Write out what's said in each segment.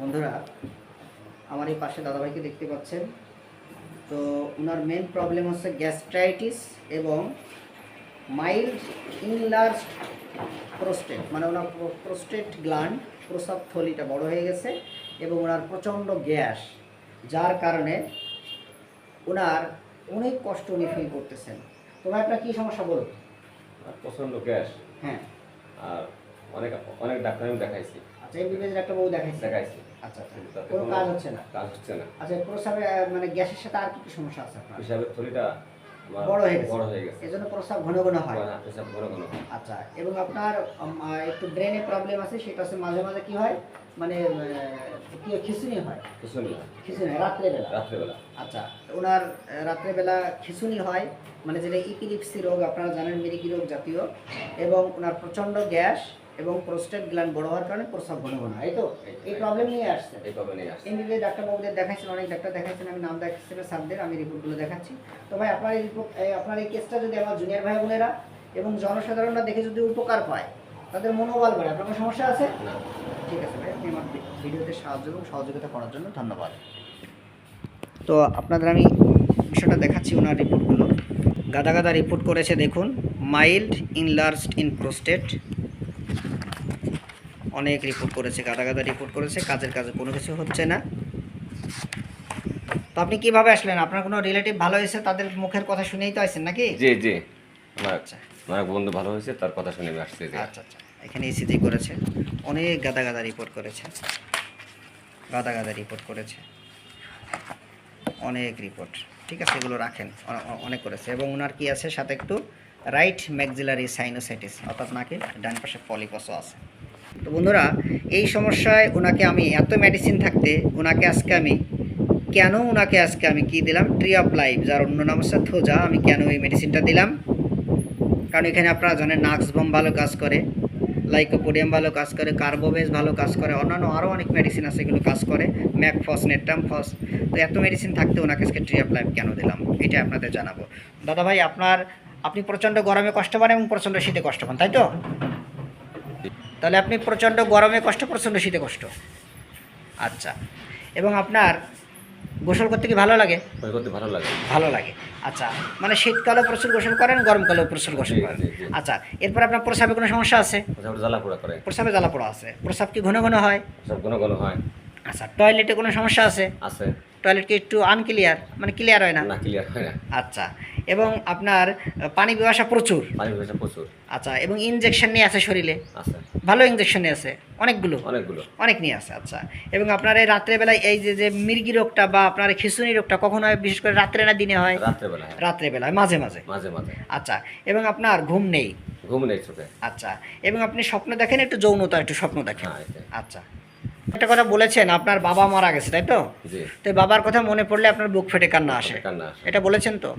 বন্ধুরা আমার এই পাশে দাদাভাইকে দেখতে পাচ্ছেন। তো ওনার মেন প্রবলেম হচ্ছে গ্যাস্ট্রাইটিস এবং মাইল্ড ইনলার্জ প্রোস্টেট মানে ওনার প্রোস্টেট গ্ল্যান্ড প্রস্রাব থলিটা বড় হয়ে গেছে এবং ওনার প্রচণ্ড গ্যাস যার কারণে ওনার অনেক কষ্ট উনি ফিল করতেছেন। তো একটা কী সমস্যা আর প্রচণ্ড গ্যাস। হ্যাঁ। আর অনেক অনেক ডাক্তার আমি দেখাইছি। আচ্ছা এমবিবিএস একটা বউ দেখাইছে? দেখাইছি। আচ্ছা আচ্ছা। কোনো কাজ হচ্ছে না? কাজ হচ্ছে না। আচ্ছা প্রস্রাবে মানে গ্যাসের সাথে আর কি কি সমস্যা আছে আপনার? হিসাবে থলিটা বড় হয়ে গেছে। বড় হয়ে গেছে। এজন্য প্রস্রাব ঘন ঘন হয়। হ্যাঁ, পেশাব ঘন ঘন আচ্ছা এবং আপনার একটু ব্রেনে প্রবলেম আছে সেটা হচ্ছে মাঝে মাঝে কি হয়? মানে কি হয়, খিঁচুনি হয়। খিঁচুনি হয়। রাত্রেবেলা। রাত্রেবেলা। আচ্ছা ওনার রাত্রেবেলা খিঁচুনি হয় মানে যেটা ইপিলিপসি রোগ আপনারা জানেন মেরিকি রোগ জাতীয় এবং ওনার প্রচণ্ড গ্যাস এবং প্রোস্টেট গ্ল্যান্ড বড় হওয়ার কারণে প্রস্রাব ঘন ঘন হয় এই তো? এই প্রবলেম নিয়ে আসছে। এইভাবে নিয়ে আসছে। ডাক্তারবাবুদের দেখাইছেন অনেক ডাক্তার দেখাইছেন আমি নাম দেখাচ্ছি না স্যারদের আমি রিপোর্টগুলো দেখাচ্ছি। তো ভাই আপনার এই রিপোর্ট আপনার এই কেসটা যদি আমার জুনিয়র ভাই বোনেরা এবং জনসাধারণরা দেখে যদি উপকার পায় তাদের মনোবল বাড়ে। আপনার কোনো সমস্যা আছে? না। ঠিক আছে ভাই আপনি আমার ভিডিওতে সাহায্য এবং সহযোগিতা করার জন্য ধন্যবাদ। তো আপনাদের আমি বিষয়টা দেখাচ্ছি ওনার রিপোর্টগুলো গাদা গাদা রিপোর্ট করেছে দেখুন মাইল্ড ইনলার্জড ইন প্রোস্টেট অনেক রিপোর্ট করেছে গাদা গাদা রিপোর্ট করেছে কাজের কাজে কোনো কিছু হচ্ছে না। তো আপনি কীভাবে আসলেন? আপনার কোনো রিলেটিভ ভালো হয়েছে? তাদের মুখের কথা শুনেই তো আসছেন নাকি? জি জি। আচ্ছা। আমার বন্ধু ভালো হয়েছে তার কথা শুনে আমি আসছি আচ্ছা আচ্ছা। এখানে ইসিজি করেছে অনেক গাদা গাদা রিপোর্ট করেছে। গাদা গাদা রিপোর্ট করেছে। অনেক রিপোর্ট ঠিক আছে এগুলো রাখেন। অনেক করেছে। এবং ওনার কি আছে? সাথে একটু রাইট ম্যাক্সিলারি সাইনোসাইটিস অর্থাৎ নাকে ডান পাশে পলিপসও আছে। তো বন্ধুরা, এই সমস্যায় ওনাকে আমি, এত মেডিসিন থাকতে ওনাকে আজকে আমি, কেন ওনাকে আজকে আমি কি দিলাম? ট্রি অফ লাইফ যার অন্য নাম হচ্ছে থোজা আমি কেন এই মেডিসিনটা দিলাম? কারণ এখানে আপনারা জানেন নাক্স বম ভালো কাজ করে, লাইকোপোডিয়াম ভালো কাজ করে, কার্বোবেজ ভালো কাজ করে, অন্যান্য আরও অনেক মেডিসিন আছে এগুলো কাজ করে ম্যাকফস নেট্রামফস তো এত মেডিসিন থাকতে ওনাকে আজকে ট্রি অফ লাইফ কেন দিলাম? এটা আপনাদের জানাব। দাদা ভাই, আপনার, আপনি প্রচণ্ড গরমে কষ্ট পান এবং প্রচণ্ড শীতে কষ্ট পান, তাই তো? তাহলে আপনি প্রচণ্ড গরমে কষ্ট প্রচণ্ড শীতে কষ্ট। আচ্ছা। এবং আপনার গোসল করতে কি ভালো লাগে? করতে ভালো লাগে। ভালো লাগে। আচ্ছা মানে শীতকালেও প্রচুর গোসল করেন গরমকালেও প্রচুর গোসল করেন। আচ্ছা এরপর আপনার প্রসাবে কোনো সমস্যা আছে? পোড়া করে। জ্বালাপোড়া আছে। প্রসাব কি ঘন ঘন হয়? ঘন ঘন হয়। আচ্ছা টয়লেটে কোনো সমস্যা আছে? আছে। টয়লেট কি একটু আনক্লিয়ার মানে ক্লিয়ার হয় না? না ক্লিয়ার হয় না। আচ্ছা এবং আপনার পানি বিবাসা প্রচুর। পানি ভেসে প্রচুর। আচ্ছা এবং ইনজেকশন নিয়ে আছে শরীরে? আছে। ভালো ইনজেকশন নিয়ে আছে? অনেকগুলো? অনেকগুলো। অনেক নিয়ে আছে আচ্ছা। এবং আপনার এই রাত্রেবেলায় এই যে যে মির্গি রোগটা বা আপনার খিঁচুনি রোগটা কখন হয়? বিশেষ করে রাত্রে না দিনে হয়? রাত্রেবেলা হয়। রাত্রেবেলায় মাঝে মাঝে। মাঝে মাঝে। আচ্ছা এবং আপনার ঘুম নেই? ঘুম নেই চোখে। আচ্ছা এবং আপনি স্বপ্ন দেখেন একটু যৌনতা একটু স্বপ্ন দেখেন? হ্যাঁ আচ্ছা। একটা কথা বলেছেন আপনার বাবা মারা গেছে তাই তো? তো বাবার কথা মনে পড়লে আপনার বুক ফেটে কান্না আসে। এটা বলেছেন তো?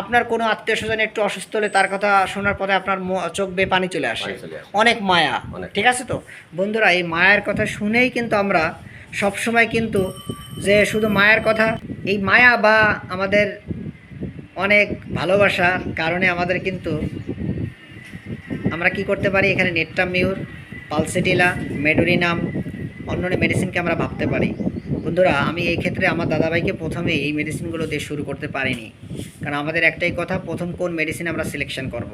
আপনার কোনো আত্মীয় স্বজন একটু অসুস্থ হলে তার কথা শোনার পরে আপনার চোখ বেয়ে পানি চলে আসে। অনেক মায়া। ঠিক আছে তো? বন্ধুরা এই মায়ের কথা শুনেই কিন্তু আমরা সব সময় কিন্তু যে শুধু মায়ের কথা এই মায়া বা আমাদের অনেক ভালোবাসার কারণে আমাদের কিন্তু আমরা কি করতে পারি? এখানে নেট্রামিউর পালসেটিলা মেডোরিনাম অন্য মেডিসিনকে আমরা ভাবতে পারি। বন্ধুরা, আমি এই ক্ষেত্রে আমার দাদাভাইকে প্রথমে এই মেডিসিনগুলো দিয়ে শুরু করতে পারিনি। কারণ আমাদের একটাই কথা, প্রথম কোন মেডিসিন আমরা সিলেকশন করব।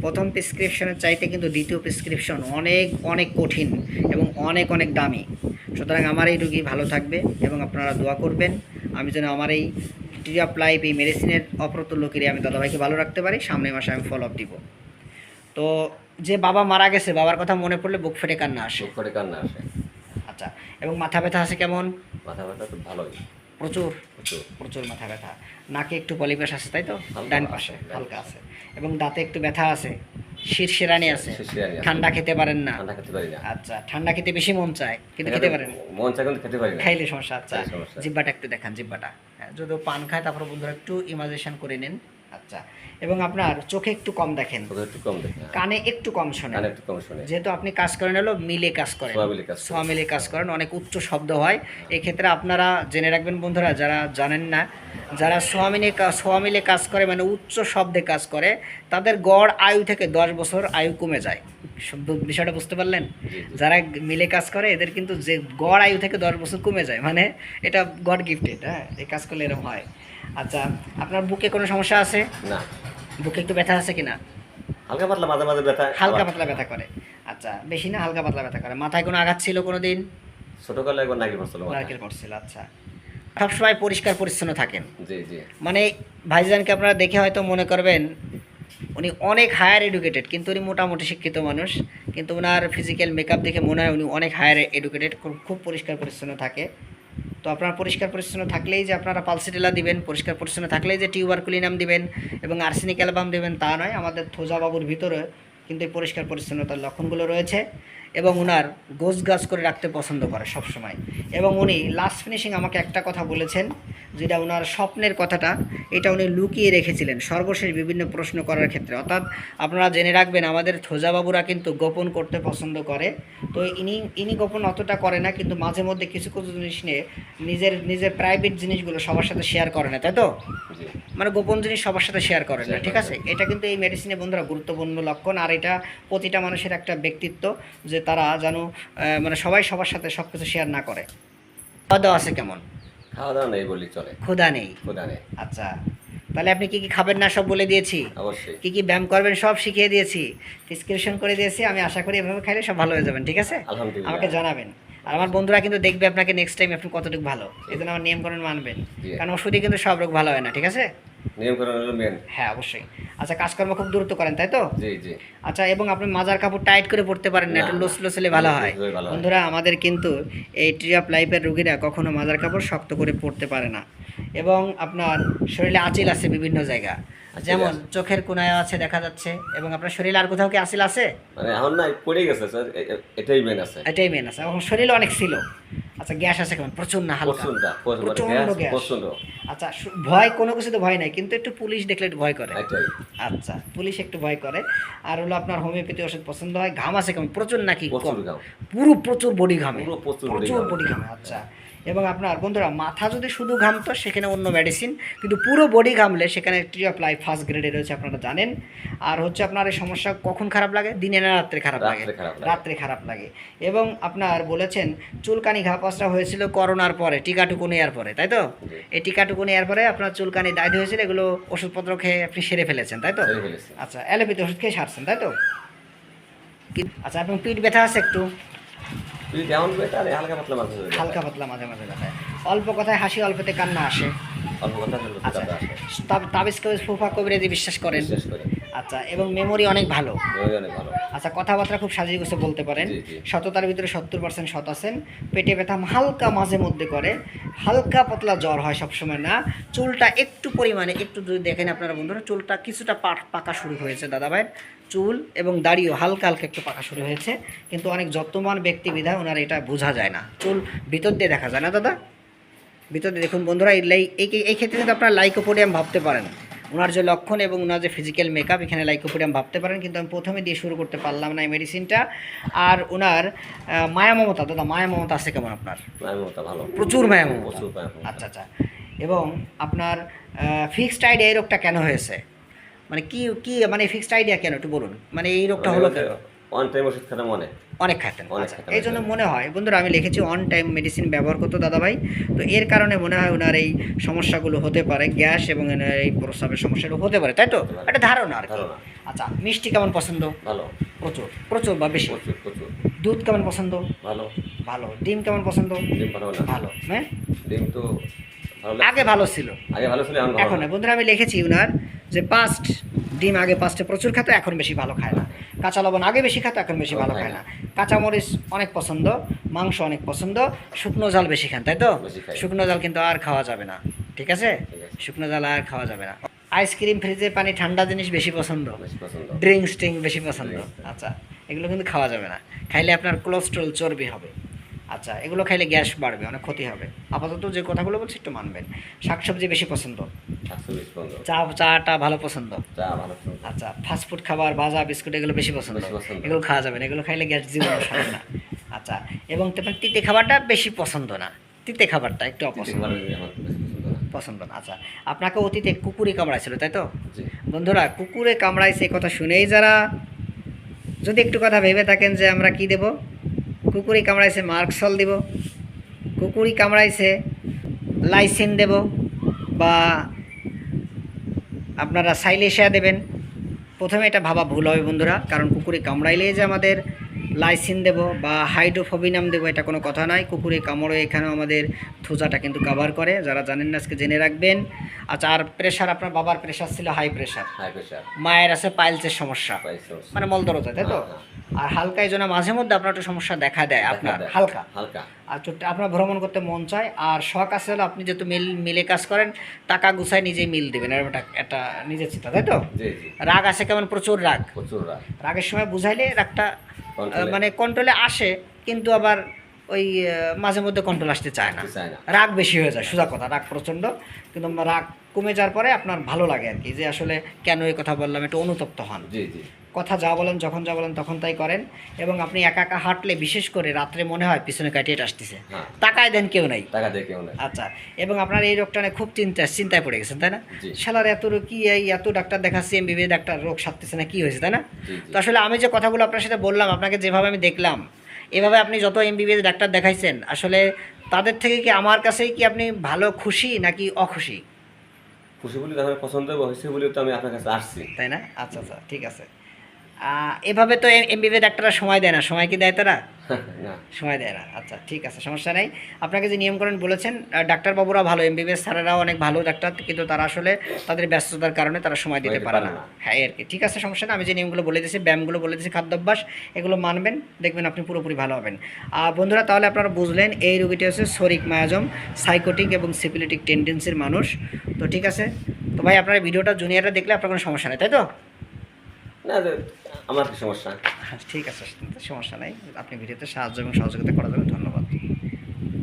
প্রথম প্রেসক্রিপশনের চাইতে কিন্তু দ্বিতীয় প্রেসক্রিপশন অনেক অনেক কঠিন এবং অনেক অনেক দামি। সুতরাং আমার এই রুগী ভালো থাকবে এবং আপনারা দোয়া করবেন। আমি যেন আমার এই ট্রি অফ লাইফ এই মেডিসিনের অপ্রতুল্য ক্রিয়া আমি দাদাভাইকে ভালো রাখতে পারি, সামনের মাসে আমি ফলো আপ দিব। তো যে বাবা মারা গেছে, বাবার কথা মনে পড়লে বুক ফেটে কান্না আসে। চোখ করে কান্না আসে। এবং মাথা ব্যথা আছে কেমন? মাথা ব্যথা তো ভালোই। প্রচুর? প্রচুর। মাথা ব্যথা। নাকে একটু পলিপাস আছে তাই তো? ডান পাশে হালকা আছে। এবং দাঁতে একটু ব্যথা আছে। শিরশিরানি আছে। ঠান্ডা খেতে পারেন না। ঠান্ডা খেতে পারি না। আচ্ছা ঠান্ডা খেতে বেশি মন চায় কিন্তু খেতে পারেন মন চায় কিন্তু খেতে পারি না। খাইলে সমস্যা আচ্ছা। জিব্বাটা একটু দেখান জিব্বাটা হ্যাঁ, যদি পান খায় তারপর বন্ধুরা একটু ইমাজেশন করে নিন। আচ্ছা এবং আপনার চোখে একটু কম দেখেন। একটু কম দেখে হ্যাঁ। কানে একটু কম শোনেন। কানে একটু কম শুনে যেহেতু আপনি কাজ করেন হলো মিলে কাজ করেন। সোয়া মিলে কাজ করেন। অনেক উচ্চ শব্দ হয়। এই ক্ষেত্রে আপনারা জেনে রাখবেন বন্ধুরা যারা জানেন না যারা সোয়া মিলে সোয়া মিলে কাজ করে মানে উচ্চ শব্দে কাজ করে তাদের গড় আয়ু থেকে দশ বছর আয়ু কমে যায়। বিষয়টা বুঝতে পারলেন। যারা মিলে কাজ করে এদের কিন্তু যে গড় আয়ু থেকে দশ বছর কমে যায় মানে এটা গড গিফটেড হ্যাঁ এই কাজ করলে এরকম হয়। আচ্ছা আপনার বুকে কোনো সমস্যা আছে? না। বুকে একটু ব্যথা আছে কিনা? হালকা পাতলা মাঝে মাঝে ব্যথা হালকা পাতলা ব্যথা করে। আচ্ছা বেশি না হালকা পাতলা ব্যথা করে। মাথায় কোনো আঘাত ছিল কোনো দিন ছোটকালে একবার নাকি পড়ছিল। নারকেল পড়ছিল আচ্ছা। সবসময় পরিষ্কার পরিচ্ছন্ন থাকেন। জি জি। মানে ভাইজানকে আপনারা দেখে হয়তো মনে করবেন উনি অনেক হায়ার এডুকেটেড কিন্তু উনি মোটামুটি শিক্ষিত মানুষ। কিন্তু ওনার ফিজিক্যাল মেকআপ দেখে মনে হয় উনি অনেক হায়ার এডুকেটেড খুব পরিষ্কার পরিচ্ছন্ন থাকে। তো আপনারা পরিষ্কার পরিচ্ছন্ন থাকলেই যে আপনারা পালসিটেলা দিবেন, পরিষ্কার পরিচ্ছন্ন থাকলেই যে টিউবারকুলিনাম দিবেন এবং আর্সেনিক অ্যালবাম দেবেন তা নয়, আমাদের থোজাবাবুর ভিতরে কিন্তু এই পরিষ্কার পরিচ্ছন্নতার লক্ষণগুলো রয়েছে। এবং ওনার গোছ গাছ করে রাখতে পছন্দ করে সব সময় এবং উনি লাস্ট ফিনিশিং আমাকে একটা কথা বলেছেন, যেটা ওনার স্বপ্নের কথাটা, এটা উনি লুকিয়ে রেখেছিলেন সর্বশেষ বিভিন্ন প্রশ্ন করার ক্ষেত্রে। অর্থাৎ আপনারা জেনে রাখবেন, আমাদের থোজাবাবুরা কিন্তু গোপন করতে পছন্দ করে। তো ইনি ইনি গোপন অতটা করে না, কিন্তু মাঝে মধ্যে কিছু কিছু জিনিস নিয়ে নিজের নিজের প্রাইভেট জিনিসগুলো সবার সাথে শেয়ার করে না, তাই তো? মানে গোপন জিনিস সবার সাথে শেয়ার করেন না ঠিক আছে? এটা কিন্তু এই মেডিসিনে বন্ধুরা গুরুত্বপূর্ণ লক্ষণ। আর এটা প্রতিটা মানুষের একটা ব্যক্তিত্ব যে তারা যেন মানে সবাই সবার সাথে সব কিছু শেয়ার না করে। খাওয়া দাওয়া আছে কেমন? খাওয়া দাওয়া নেই বললি চলে। ক্ষুধা নেই? খোদা নেই। আচ্ছা। তাহলে আপনি কি কি খাবেন না সব বলে দিয়েছি? অবশ্যই। কি কি ব্যায়াম করবেন সব শিখিয়ে দিয়েছি। প্রেসক্রিপশন করে দিয়েছি। আমি আশা করি এভাবে খাইলে সব ভালো হয়ে যাবেন ঠিক আছে? আমাকে জানাবেন। আর আমার বন্ধুরা কিন্তু দেখবে আপনাকে নেক্সট টাইম আপনি কতটুকু ভালো। এই জন্য আমার নিয়মকরণ মানবেন। কারণ ওষুধে কিন্তু সব রোগ ভালো হয় না ঠিক আছে? মেন হ্যাঁ অবশ্যই। আচ্ছা কাজকর্ম খুব করেন তাই তো? জি জি। আচ্ছা এবং আপনি মাজার কাপড় টাইট করে পড়তে পারেন না একটু। লোস লোস হয়। হলে ভালো হয়। বন্ধুরা আমাদের কিন্তু এই ট্রি অফ লাইফের রুগীরা কখনো মাজার কাপড় শক্ত করে পড়তে পারে না। এবং আপনার শরীরে আঁচিল আছে বিভিন্ন জায়গা। যেমন চোখের কোনায় আছে দেখা যাচ্ছে এবং আপনার শরীরে আর কোথাও কি আঁচিল আছে? মানে এখন না পড়ে গেছে স্যার এটাই মেন আছে। এটাই মেন আছে। এবং শরীরে অনেক ছিল। আচ্ছা গ্যাস আছে কেমন? প্রচুর না হালকা প্রচণ্ড প্রচণ্ড গ্যাস আচ্ছা ভয় কোনো কিছুতে ভয় নাই কিন্তু একটু পুলিশ দেখলে একটু ভয় করে। আচ্ছা পুলিশ একটু ভয় করে। আর হলো আপনার হোমিওপ্যাথি ওষুধ পছন্দ হয়। ঘাম আছে কেমন? প্রচুর নাকি? পুরো প্রচুর বডি ঘামে। পুরো প্রচুর। বডি ঘামে আচ্ছা। এবং আপনার বন্ধুরা মাথা যদি শুধু ঘামতো সেখানে অন্য মেডিসিন কিন্তু পুরো বডি ঘামলে সেখানে ট্রি অফ লাইফ ফার্স্ট গ্রেডে রয়েছে আপনারা জানেন। আর হচ্ছে আপনার এই সমস্যা কখন খারাপ লাগে? দিনে না রাত্রে খারাপ লাগে। রাত্রে খারাপ লাগে। এবং আপনার বলেছেন চুলকানি ঘাপাসটা হয়েছিল করোনার পরে টিকাটুকু নেওয়ার পরে তাই তো। এই টিকাটুকু নেওয়ার পরে আপনার চুলকানি দায়িত্ব হয়েছিল এগুলো ওষুধপত্র খেয়ে আপনি সেরে ফেলেছেন তাই তো? আচ্ছা অ্যালোপ্যাথি ওষুধ খেয়ে সারছেন তাই তো? আচ্ছা আপনার পিঠ ব্যথা আছে একটু? তুই যেমন হয়ে তাহলে হালকা পাতলা মাঝে মাঝে হালকা পাতলা মাঝে মাঝে ব্যথা অল্প কথায় হাসি অল্পতে কান্না আসে। অল্প কথায় হলো আচ্ছা। আসে। তাব- তাবিজ কবির ফুফা কবিরাজি বিশ্বাস করেন। বিশ্বাস করে আচ্ছা এবং মেমোরি অনেক ভালো। আচ্ছা কথাবার্তা খুব সাজিয়ে গুছে বলতে পারেন। সততার ভিতরে সত্তর পার্সেন্ট সৎ আছেন। পেটে ব্যথা হালকা মাঝে মধ্যে করে। হালকা পাতলা জ্বর হয় সবসময় না। চুলটা একটু পরিমাণে একটু যদি দেখেন আপনারা বন্ধুরা চুলটা কিছুটা পাক- পাকা শুরু হয়েছে দাদা ভাই চুল এবং দাড়িও হালকা হালকা একটু পাকা শুরু হয়েছে। কিন্তু অনেক যত্নবান ব্যক্তি বিধায় ওনার এটা বোঝা যায় না। চুল ভিতর দিয়ে দেখা যায় না দাদা? ভিতর দিয়ে দেখুন বন্ধুরা এই এই ক্ষেত্রে কিন্তু আপনারা লাইকোপোডিয়াম ভাবতে পারেন। ওনার যে লক্ষণ এবং ওনার যে ফিজিক্যাল মেকআপ এখানে লাইকোপোডিয়াম ভাবতে পারেন কিন্তু আমি প্রথমে দিয়ে শুরু করতে পারলাম না এই মেডিসিনটা আর ওনার মায়া মমতা দাদা মায়া মমতা আছে কেমন আপনার? মায়া মমতা ভালো। প্রচুর মায়া মমতা। প্রচুর মায়া মমতা। আচ্ছা আচ্ছা। এবং আপনার ফিক্সড আইডিয়া এই রোগটা কেন হয়েছে? মানে কি কি মানে ফিক্সড আইডিয়া কেন? একটু বলুন। মানে এই রোগটা হলো কেন? ওয়ান টাইম ওষুধ খেতে মনে? অনেক অনেক আচ্ছা। খেতেন, এই জন্য মনে হয় বন্ধুরা আমি লিখেছি অন টাইম মেডিসিন ব্যবহার করতো দাদাভাই। তো এর কারণে মনে হয় ওনার এই সমস্যাগুলো হতে পারে গ্যাস এবং এই প্রস্রাবের সমস্যাগুলো হতে পারে তাই তো? একটা ধারণা আর কি। আচ্ছা মিষ্টি কেমন পছন্দ? ভালো। প্রচুর প্রচুর বা বেশি? প্রচুর প্রচুর। দুধ কেমন পছন্দ? ভালো। ভালো। ডিম কেমন পছন্দ? ডিম ভালো ভালো হ্যাঁ? ডিম তো আগে ভালো ছিল। আগে ভালো ছিল এখন। বন্ধুরা আমি লিখেছি ওনার যে পাস্ট ডিম আগে পাস্টে প্রচুর খেত এখন বেশি ভালো খায় না। কাঁচা লবণ আগে বেশি খাতো এখন বেশি ভালো খায় না? কাঁচামরিচ অনেক পছন্দ মাংস অনেক পছন্দ শুকনো জাল বেশি খান তাই তো? শুকনো জাল কিন্তু আর খাওয়া যাবে না ঠিক আছে? শুকনো জাল আর খাওয়া যাবে না। আইসক্রিম ফ্রিজের পানি ঠান্ডা জিনিস বেশি পছন্দ? ড্রিঙ্কস ট্রিঙ্ক বেশি পছন্দ? আচ্ছা এগুলো কিন্তু খাওয়া যাবে না। খাইলে আপনার কোলেস্ট্রল চর্বি হবে। আচ্ছা এগুলো খাইলে গ্যাস বাড়বে অনেক ক্ষতি হবে। আপাতত যে কথাগুলো বলছি একটু মানবেন। শাকসবজি বেশি পছন্দ? চা চাটা ভালো পছন্দ? চা ভালো পছন্দ। আচ্ছা ফাস্টফুড খাবার ভাজা বিস্কুট এগুলো বেশি পছন্দ? এগুলো খাওয়া যাবে না এগুলো খাইলে গ্যাস জীবন সারে না। আচ্ছা এবং তারপর তিতে খাবারটা বেশি পছন্দ না। তিতে খাবারটা একটু অপছন্দ। পছন্দ না। আচ্ছা। আপনাকে অতীতে কুকুরে কামড়াইছিল তাই তো? বন্ধুরা কুকুরে কামড়াইছে কথা শুনেই যারা যদি একটু কথা ভেবে থাকেন যে আমরা কি দেব? কুকুরি কামড়াইছে মার্কসল দিব। কুকুরি কামড়াইছে লাইসিন দেব বা আপনারা সাইলেশিয়া দেবেন। প্রথমে এটা ভাবা ভুল হবে বন্ধুরা কারণ কুকুরে কামড়াইলে যে আমাদের লাইসিন দেব বা হাইড্রোফোবিনাম দেবো এটা কোনো কথা নয় কুকুরে কামড়ে এখানেও আমাদের থুজাটা কিন্তু কভার করে। যারা জানেন না আজকে জেনে রাখবেন। আচ্ছা আর প্রেশার আপনার বাবার প্রেশার ছিল হাই প্রেশার হাই প্রেশার মায়ের আছে পাইলসের সমস্যা। মানে মলদরতা তাই তো? হ্যাঁ, আর হালকা এই জন্য মাঝে মধ্যে আপনার একটু সমস্যা দেখা দেয় আপনার হালকা। হালকা। আর চোটটা আপনার ভ্রমণ করতে মন চায় আর শখ আছে হলো আপনি যেহেতু মিল মিলে কাজ করেন টাকা গুছায় নিজেই মিল দেবেন এরকম একটা একটা নিজের চিন্তা তাই তো? রাগ আছে কেমন? প্রচুর রাগ। প্রচুর রাগ। রাগের সময় বুঝাইলে রাগটা মানে কন্ট্রোলে আসে কিন্তু আবার ওই মাঝে মধ্যে কন্ট্রোল আসতে চায় না। চায় না। রাগ বেশি হয়ে যায় সোজা কথা রাগ প্রচণ্ড কিন্তু রাগ কমে যাওয়ার পরে আপনার ভালো লাগে আর কি যে আসলে কেন এই কথা বললাম একটু অনুতপ্ত হন। জি জি। কথা যা বলেন যখন যা বলেন তখন তাই করেন এবং আপনি একা একা হাঁটলে বিশেষ করে রাত্রে মনে হয় পিছনে কাটিয়ে আসতেছে। হ্যাঁ। তাকায় দেন কেউ নাই। টাকা দিয়ে কেউ নেই। আচ্ছা এবং আপনার এই রোগটা খুব চিন্তা চিন্তায় পড়ে গেছেন তাই না? জি। শালার এত রোগ কি এই এত ডাক্তার দেখাচ্ছি এমবিবি ডাক্তার রোগ সারতেছে না কি হয়েছে তাই না? তো আসলে আমি যে কথাগুলো আপনার সাথে বললাম আপনাকে যেভাবে আমি দেখলাম এভাবে আপনি যত এম এমবিবিএস ডাক্তার দেখাইছেন আসলে তাদের থেকে কি আমার কাছেই কি আপনি ভালো খুশি নাকি অখুশি? খুশি বলি তো আমার পছন্দ হয়েছে বলে তো আমি আপনার কাছে আসছি। তাই না? আচ্ছা আচ্ছা ঠিক আছে। এভাবে তো এমবিবিএস ডাক্তাররা সময় দেয় না। সময় কি দেয় তারা? সময় দেয় না। আচ্ছা ঠিক আছে সমস্যা নেই। আপনাকে যে নিয়মকরণ বলেছেন ডাক্তারবাবুরা ভালো এমবিবিএস স্যারেরাও অনেক ভালো ডাক্তার কিন্তু তারা আসলে তাদের ব্যস্ততার কারণে তারা সময় দিতে পারে না। হ্যাঁ আর কি ঠিক আছে সমস্যা নেই। আমি যে নিয়মগুলো বলে দিয়েছি ব্যায়ামগুলো বলে দিয়েছি খাদ্যাভ্যাস এগুলো মানবেন দেখবেন আপনি পুরোপুরি ভালো হবেন। আর বন্ধুরা তাহলে আপনারা বুঝলেন এই রোগীটি হচ্ছে শরিক মায়াজম সাইকোটিক এবং সিপিলিটিক টেন্ডেন্সির মানুষ। তো ঠিক আছে তো ভাই আপনার ভিডিওটা জুনিয়ররা দেখলে আপনার কোনো সমস্যা নেই তাই তো? না আমার সমস্যা? হ্যাঁ, ঠিক আছে সমস্যা নাই। আপনি ভিডিওতে সাহায্য এবং সহযোগিতা করা যাবে ধন্যবাদ।